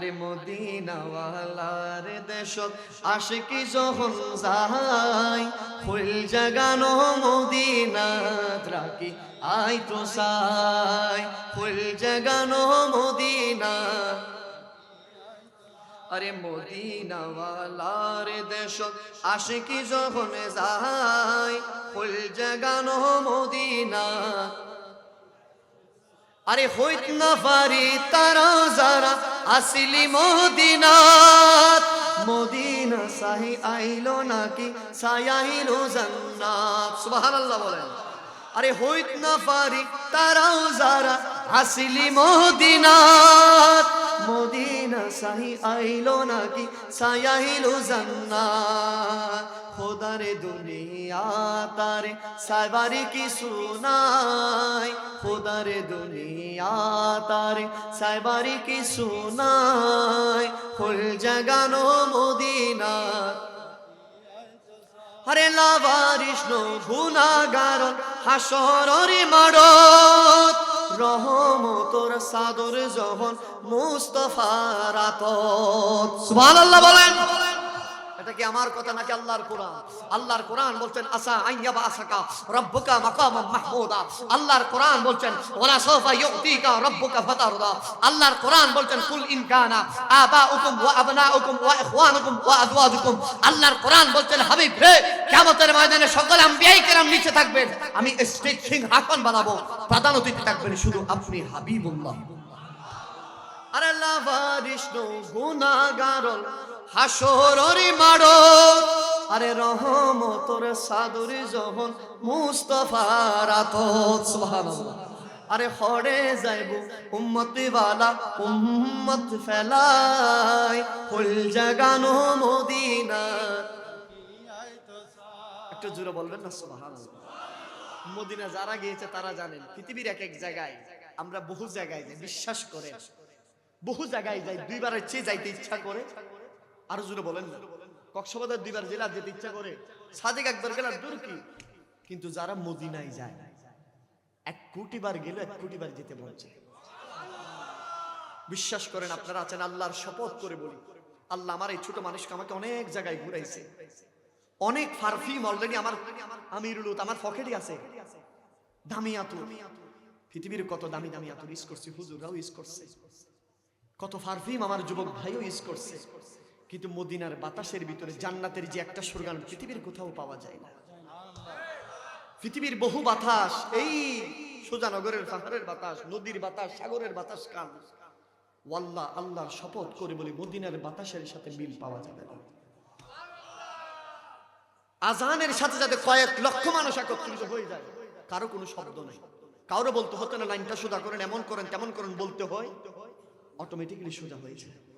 আরে মদিনাওয়ালার দেশ আশিকি যখন যাই ফুল জাগানো মদিনাত রাখি, আই তো সাই ফুল জাগানো মদিনা আরে মদিনাওয়ালার দেশ আশিকি যখন যাই ফুল জাগানো মদিনা আরে হইত না পারি তারা যারা আসিলি মদিনাত। মদিনা সাহি আইলো নাকি? সায়াইলো জান্নাত। সুবহানাল্লাহ বলেন। আরে হইত না পারি তারাও যারা আসিলি মদিনাত। মদিনা সাহি আইলো নাকি? সায়াইলো জান্নাত। খোদারে দুনিয়া তারে সাইবারি কি সুনাই খোদারে দুনিয়া তারে সাইবারি কি সুনাই ফুল জাগানো মদিনা। হরে লাভারিস গুনাগার হাসরি মাড়ত রহমতর সাদর যখন মুস্তফার আতত সুবহানাল্লাহ বলেন। এটা কি আমার কথা নাকি আল্লাহর কোরআন? আল্লাহর কোরআন বলছেন আসা আইয়াবা আসাকা রব্বুকা মাকামাম মাহমুদা। আল্লাহর কোরআন বলছেন ওলা সাউফা ইউতিকা রব্বুকা ফাতারদা। আল্লাহর কোরআন বলছেন, কুল ইন কানা আবাউকুম ওয়া আবনাউকুম ওয়া ইখওয়ানুকুম ওয়া আজওয়াজুকুম। আল্লাহর কোরআন বলছেন, হাবিব রে কিয়ামতের ময়দানে সকল আম্বিয়াই কেরাম নিচে থাকবেন। আমি স্টেট সিংহাসন বানাবো, প্রধান অতিথি থাকবেন শুধু আপনি, হাবিবুল্লাহ। আরে আল্লাহ বারিষ্ণ গুনাগারল হাসররি মাড়ো। আরে রহমতর সাদরি যখন মুস্তফার আতত সুবহানাল্লাহ। আরে হরে যাইব, উম্মতি ওয়ালা উম্মত ফেলাই। ফুল জাগানো মদিনা একটু জোরে বলবেন না, সুবহানাল্লাহ। মদিনা যারা গিয়েছে, তারা জানেন, পৃথিবীর এক এক জায়গায় আমরা বহু জায়গায় যাই, বিশ্বাস করে বহু জায়গায় যাই, দুইবারের চেয়ে যাইতে ইচ্ছা করে। আরও জোরে বলেন না। কক্সবাজার দুইবার জেলা যেতে ইচ্ছা করে, সাদেক একবার গেলার দূর কি? কিন্তু যারা মদিনায় যায়, এক কোটি বার গেল এক কোটি বার যেতে বলছে বিশ্বাস করেন আপনারা আছেন আল্লাহর শপথ করে বলি। আল্লাহ আমার এই ছোট মানুষকে আমাকে অনেক জায়গায় ঘুরাইছে। অনেক পারফিউম অলরেডি আমার আমিরুল আমার পকেটে আছে। দামি আতুর। পৃথিবীর কত দামি দামি আতুর ইউজ করছে হুজুররাও ইউজ করছে। কত পারফিউম আমার যুবক ভাইও ইউজ করছে। কিন্তু মদিনার বাতাসের ভিতরে জান্নাতের যে একটা সুরগান পৃথিবীর কোথাও পাওয়া যায় না। পৃথিবীর বহু বাতাস, এই সোজানগরের পাহাড়ের বাতাস, নদীর বাতাস, সাগরের বাতাস কান। ওয়াল্লাহ আল্লাহর শপথ করে বলি, মদিনার বাতাসের সাথে মিল পাওয়া যাবে না। আজানের সাথে সাথে কয়েক লক্ষ মানুষ একত্রিত হয়ে যায়, কারও কোনো শব্দ নেই। কারও বলতে হতো না, লাইনটা সোজা করেন, এমন করেন, তেমন করেন, বলতে হয় অটোমেটিক্যালি সোজা হয়ে যায়।